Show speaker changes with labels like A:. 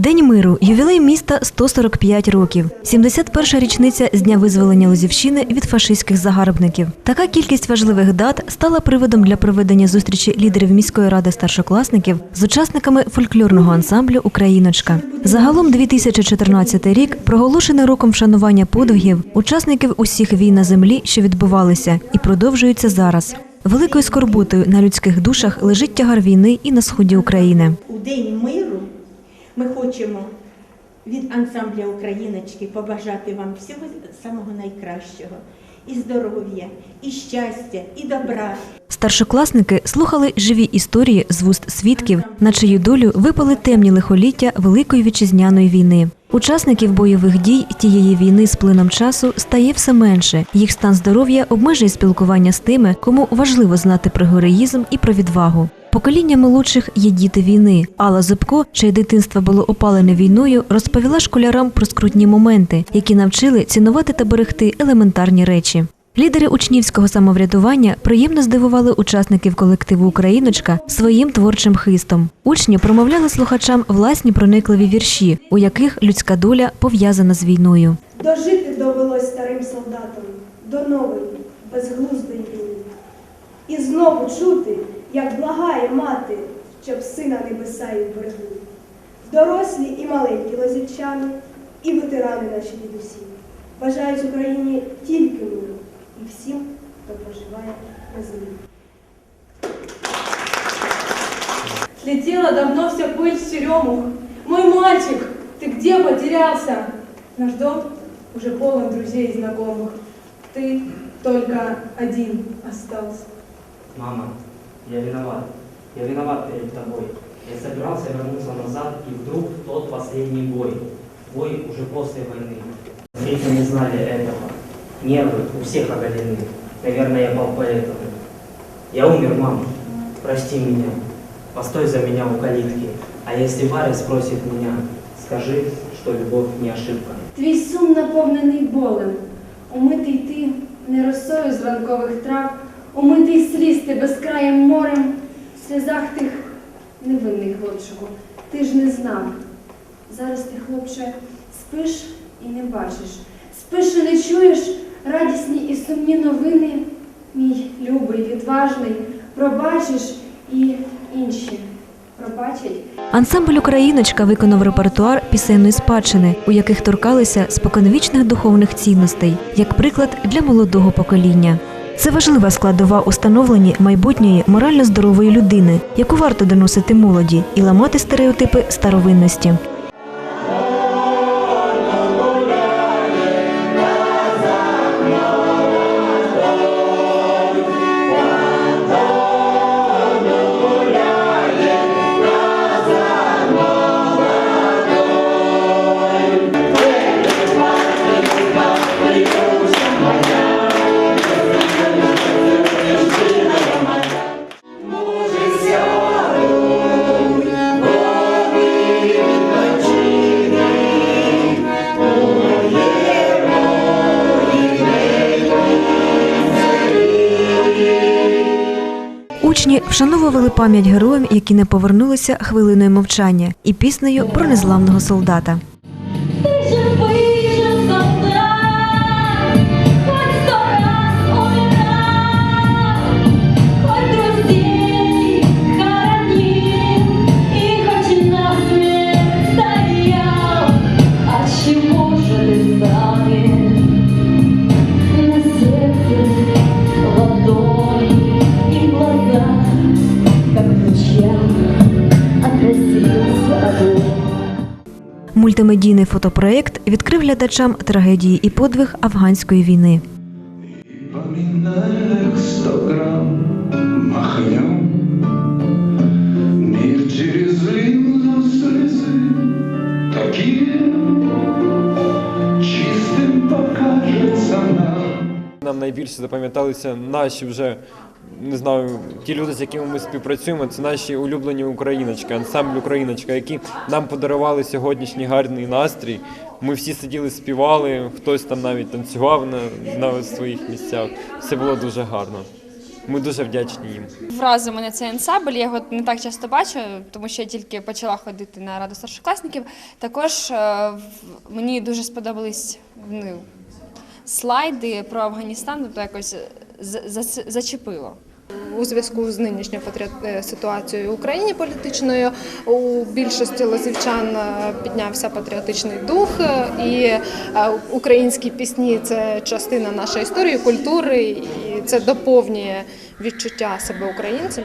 A: День миру, ювілей міста 145 років. 71-ша річниця з дня визволення Лозівщини від фашистських загарбників. Така кількість важливих дат стала приводом для проведення зустрічі лідерів міської ради старшокласників з учасниками фольклорного ансамблю Україночка. Загалом 2014 рік проголошений роком вшанування подвигів учасників усіх війн на землі, що відбувалися, і продовжуються зараз. Великою скорботою на людських душах лежить тягар війни і на сході України.
B: У День миру ми хочемо від ансамбля Україночки побажати вам всього самого найкращого. І здоров'я, і щастя, і добра,
A: Старшокласники слухали живі історії з вуст свідків, на чию долю випали темні лихоліття Великої вітчизняної війни. Учасників бойових дій тієї війни з плином часу стає все менше. Їх стан здоров'я обмежує спілкування з тими, кому важливо знати про героїзм і про відвагу. Покоління молодших є діти війни. Алла Зубко, чиє дитинство було опалене війною, розповіла школярам про скрутні моменти, які навчили цінувати та берегти елементарні речі. Лідери учнівського самоврядування приємно здивували учасників колективу Україночка своїм творчим хистом. Учні промовляли слухачам власні проникливі вірші, у яких людська доля пов'язана з війною.
C: Дожити довелось старим солдатам до нової, безглуздої війни. І знову чути, як благає мати, щоб сина небеса їй берегли. Дорослі і маленькі лозівчани, і ветерани наші дідусі. Бажають Україні тільки миру і всім, хто проживає на землі.
D: Слетела давно вся пыль с черемух. Мой мальчик, ты где потерялся? Наш дом уже полон друзей и знакомых. Ты только один остался.
E: Мама, я виноват. Я виноват перед тобой. Я собирался вернуться назад, и вдруг тот последний бой. Бой уже после войны. Дети не знали этого. Нервы у всех оголены. Наверное, я пал поэтому. Я умер, мама. Прости меня. Постой за меня у калитки. А если Варя спросит меня, скажи, что любовь не ошибка.
F: Твій сум наповнений болем, умитий ти не росою з ранкових трав, умитий сліз ти безкраєм морем, в сльозах тих невинний хлопчику, ти ж не знав. Зараз ти, хлопче, спиш і не бачиш, спиш і не чуєш радісні і сумні новини, мій любий, відважний, пробачиш і інші пробачать.
A: Ансамбль Україночка виконав репертуар пісенної спадщини, у яких торкалися споконвічних духовних цінностей, як приклад для молодого покоління. Це важлива складова установлення майбутньої морально здорової людини, яку варто доносити молоді і ламати стереотипи старовинності. Учні вшановували пам'ять героям, які не повернулися хвилиною мовчання, і піснею про незламного солдата. Мультимедійний фотопроєкт відкрив глядачам трагедії і подвиг афганської війни.
G: Поминальных сто грамм махнем Мир через линзу слезы Такие чистым покажется нам
H: Нам найбільше запам'яталися наші вже не знаю, ті люди, з якими ми співпрацюємо, це наші улюблені україночки, ансамбль Україночка, які нам подарували сьогоднішній гарний настрій. Ми всі сиділи, співали, хтось там навіть танцював на, на своїх місцях. Все було дуже гарно. ми дуже вдячні їм.
F: Вразив мене цей ансамбль, я його не так часто бачу, тому що я тільки почала ходити на раду старшокласників. Також е, мені дуже сподобались ну, слайди про Афганістан, тобто якось за- зачепило.
I: У зв'язку з нинішньою е, ситуацією в Україні політичною у більшості лозівчан е, піднявся патріотичний дух, е, і українські пісні це частина нашої історії, культури, і це доповнює відчуття себе українцем.